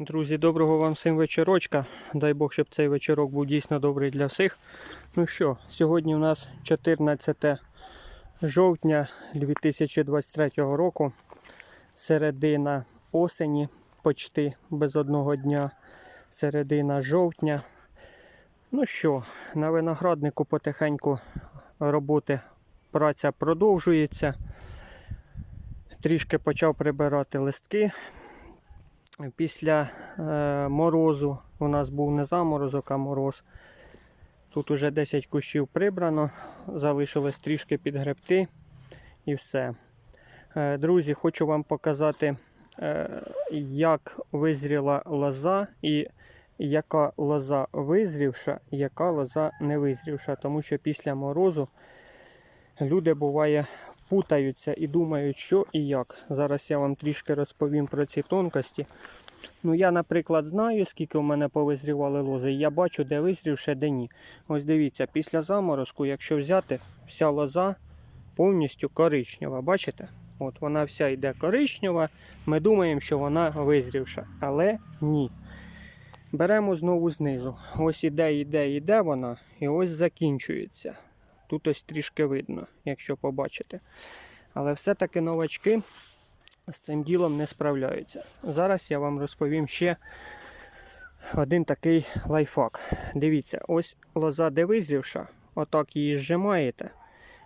Друзі, доброго вам всім вечорочка. Дай Бог, щоб цей вечорок був дійсно добрий для всіх. Ну що, сьогодні у нас 14 жовтня 2023 року. Середина осені, почти без одного дня. Середина жовтня. Ну що, на винограднику потихеньку роботи, праця продовжується. Трішки почав прибирати листки. Після е, морозу у нас був не заморозок, а мороз. Тут уже 10 кущів прибрано, залишилось трішки підгребти і все. Е, друзі, хочу вам показати, е, як визріла лоза і яка лоза визрівша, яка лоза не визрівша. Тому що після морозу люди буває путаються і думають, що і як. Зараз я вам трішки розповім про ці тонкості. Ну, я, наприклад, знаю, скільки у мене повизрівали лози, і я бачу, де визрівше, де ні. Ось дивіться, після заморозку, якщо взяти, вся лоза повністю коричнева. Бачите? От вона вся йде коричнева. Ми думаємо, що вона визрівша, але ні. Беремо знову знизу. Ось іде, іде, іде вона, і ось закінчується. Тут ось трішки видно, якщо побачите. Але все-таки новачки з цим ділом не справляються. Зараз я вам розповім ще один такий лайфхак. Дивіться, ось лоза де визрівша, отак її зжимаєте.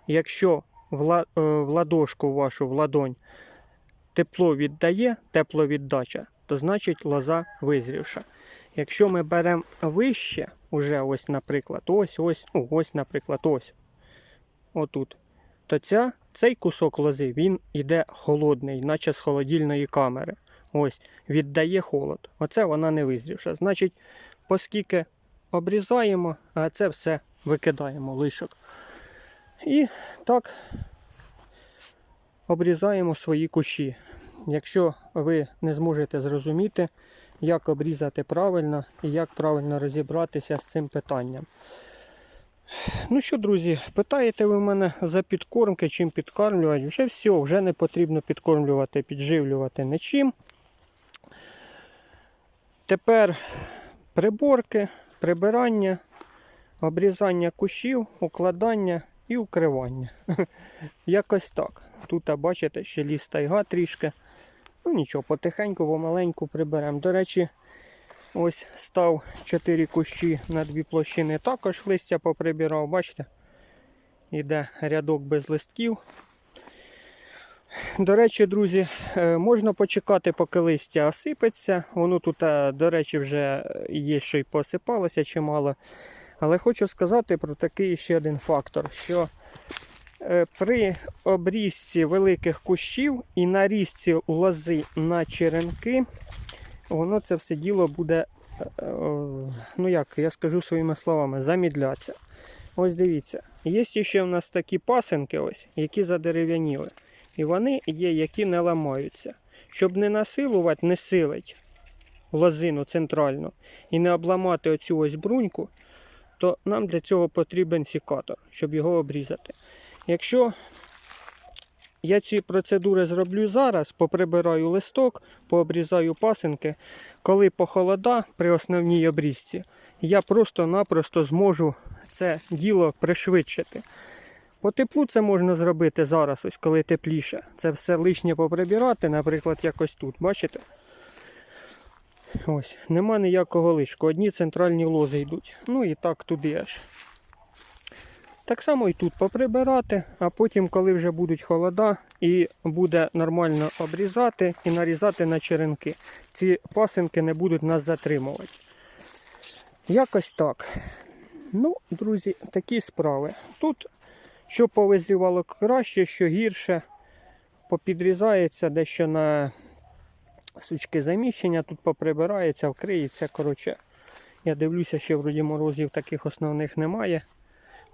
Якщо е, в ладошку вашу в ладонь тепло віддає, тепловіддача, то значить лоза визрівша. Якщо ми беремо вище, уже ось, наприклад, ось, ось, ну, ось, наприклад, ось, отут, то ця, цей кусок лози він іде холодний, наче з холодильної камери. Ось, віддає холод. Оце вона не визрівша. Значить, оскільки обрізаємо, а це все викидаємо лишок. І так обрізаємо свої кущі. Якщо ви не зможете зрозуміти, як обрізати правильно і як правильно розібратися з цим питанням. Ну що, друзі, питаєте ви мене за підкормки, чим підкармлювати? Вже все, вже не потрібно підкормлювати, підживлювати нічим. Тепер приборки, прибирання, обрізання кущів, укладання і укривання. Якось так. Тут, бачите, ще ліс тайга трішки. Ну нічого, потихеньку, помаленьку приберемо. До речі, ось став 4 кущі на дві площини. Також листя поприбирав, бачите? Іде рядок без листків. До речі, друзі, е, можна почекати, поки листя осипеться. Воно тут, е, до речі, вже є, що й посипалося чимало. Але хочу сказати про такий ще один фактор, що е, при обрізці великих кущів і нарізці лози на черенки, воно це все діло буде, е, е, ну як я скажу своїми словами, замідлятися. Ось дивіться, є ще в нас такі пасинки, ось, які задерев'яніли. І вони є, які не ламаються. Щоб не насилувати, не силить лозину центральну і не обламати оцю ось бруньку, то нам для цього потрібен сікатор, щоб його обрізати. Якщо я ці процедури зроблю зараз, поприбираю листок, пообрізаю пасинки, коли похолода при основній обрізці, я просто-напросто зможу це діло пришвидшити. По теплу це можна зробити зараз, ось коли тепліше. Це все лишнє поприбирати, наприклад, якось тут, бачите? Ось, нема ніякого лишку. Одні центральні лози йдуть. Ну і так туди аж. Так само і тут поприбирати, а потім, коли вже будуть холода, і буде нормально обрізати і нарізати на черенки. Ці пасинки не будуть нас затримувати. Якось так. Ну, друзі, такі справи. Тут що повизрівало краще, що гірше, попідрізається дещо на сучки заміщення, тут поприбирається, вкриється. Коротше, я дивлюся, що вроді морозів таких основних немає.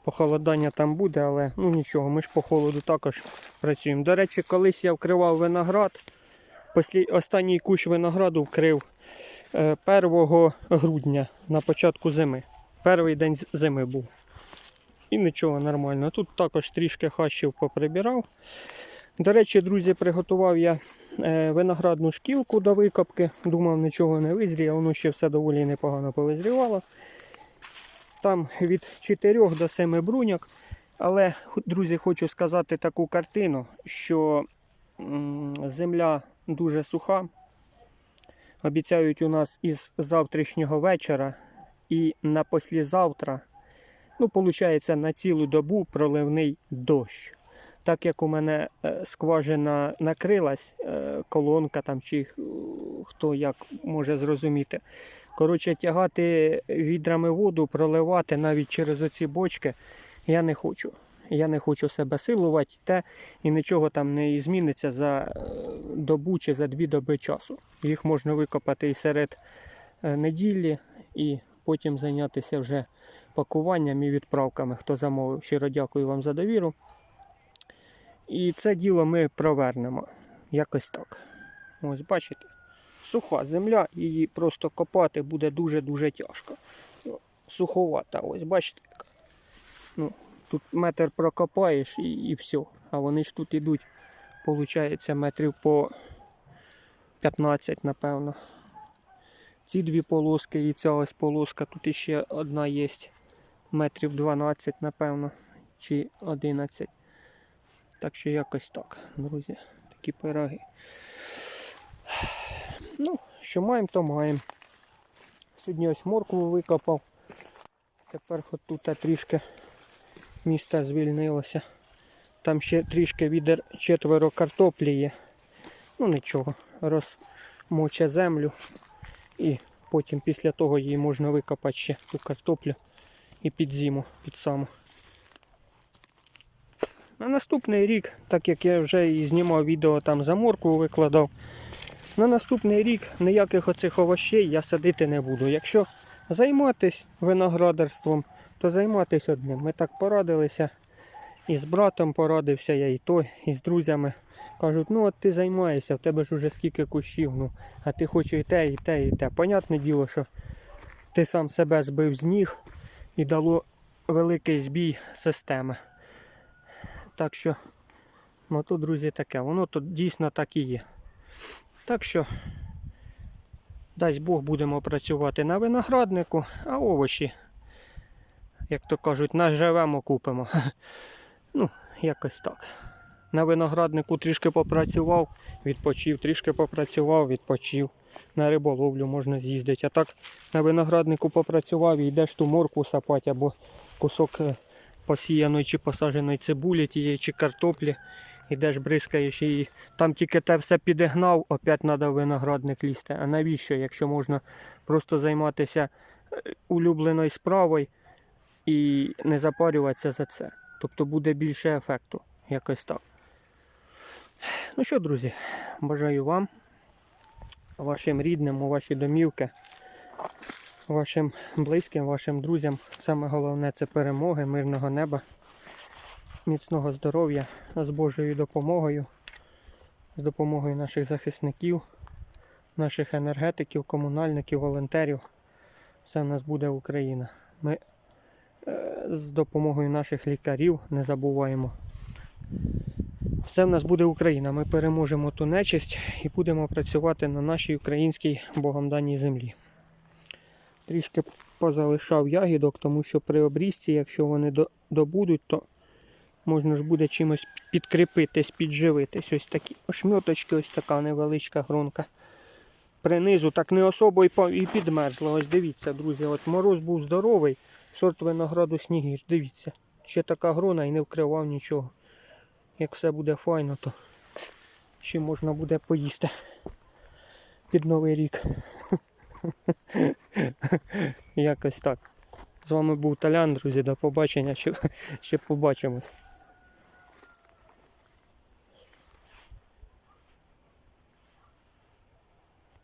Похолодання там буде, але ну нічого, ми ж по холоду також працюємо. До речі, колись я вкривав виноград. Послі... Останній кущ винограду вкрив е, 1 грудня на початку зими. Перший день зими був. І нічого нормально. Тут також трішки хащів поприбирав. До речі, друзі, приготував я е, виноградну шкілку до викопки. Думав, нічого не визріє, воно ще все доволі непогано повизрівало. Там від 4 до 7 бруньок. Але, друзі, хочу сказати таку картину, що земля дуже суха. Обіцяють у нас із завтрашнього вечора і на послізавтра, ну, виходить, на цілу добу проливний дощ. Так як у мене е, скважина накрилась, е, колонка там чи е, хто як може зрозуміти. Коротше, тягати відрами воду, проливати навіть через оці бочки я не хочу. Я не хочу себе силувати, те і нічого там не зміниться за е, добу чи за дві доби часу. Їх можна викопати і серед е, неділі, і потім зайнятися вже пакуванням і відправками, хто замовив. Щиро дякую вам за довіру. І це діло ми провернемо. Якось так. Ось бачите, суха земля, її просто копати буде дуже-дуже тяжко. Суховата, ось бачите. Ну, тут метр прокопаєш і, і все. А вони ж тут ідуть, виходить, метрів по 15, напевно. Ці дві полоски і ця ось полоска, тут іще одна є. Метрів 12, напевно, чи 11. Так що якось так, друзі, такі пироги. Ну, що маємо, то маємо. Сьогодні ось моркву викопав. Тепер хоч тут трішки міста звільнилося. Там ще трішки відер четверо картоплі є. Ну нічого, розмоче землю. І потім після того її можна викопати ще ту картоплю і під зиму, під саму. На наступний рік, так як я вже і знімав відео там за моркву викладав, на наступний рік ніяких оцих овощей я садити не буду. Якщо займатися виноградарством, то займатися одним. Ми так порадилися. І з братом порадився я, і той, і з друзями. Кажуть, ну от ти займаєшся, в тебе ж уже скільки кущів, ну, а ти хочеш і те, і те, і те. Понятне діло, що ти сам себе збив з ніг і дало великий збій системи. Так що, ну то, друзі, таке. Воно тут дійсно так і є. Так що, дасть Бог, будемо працювати на винограднику, а овочі, як то кажуть, наживемо, купимо. Ну, якось так. На винограднику трішки попрацював, відпочив, трішки попрацював, відпочив. На риболовлю можна з'їздити. А так на винограднику попрацював і йдеш ту морку сапати або кусок е, посіяної чи посадженої цибулі тієї чи картоплі. Ідеш, бризкаєш її. Там тільки те все підігнав, опять треба виноградник лізти. А навіщо, якщо можна просто займатися е, улюбленою справою і не запарюватися за це. Тобто буде більше ефекту. Якось так. Ну що, друзі, бажаю вам, вашим рідним, у ваші домівки, вашим близьким, вашим друзям. Саме головне це перемоги, мирного неба, міцного здоров'я з Божою допомогою, з допомогою наших захисників, наших енергетиків, комунальників, волонтерів. Все в нас буде Україна. Ми е, з допомогою наших лікарів не забуваємо. Все в нас буде Україна. Ми переможемо ту нечисть і будемо працювати на нашій українській Богом даній землі. Трішки позалишав ягідок, тому що при обрізці, якщо вони добудуть, то можна ж буде чимось підкріпитись, підживитись. Ось такі ошмьоточки, ось така невеличка гронка. Принизу так не особо і підмерзла. Ось дивіться, друзі, от мороз був здоровий, сорт винограду снігір. Дивіться, ще така грона і не вкривав нічого. Як все буде файно, то ще можна буде поїсти під Новий рік. Якось так. З вами був Талян, друзі. До побачення. Ще, побачимось.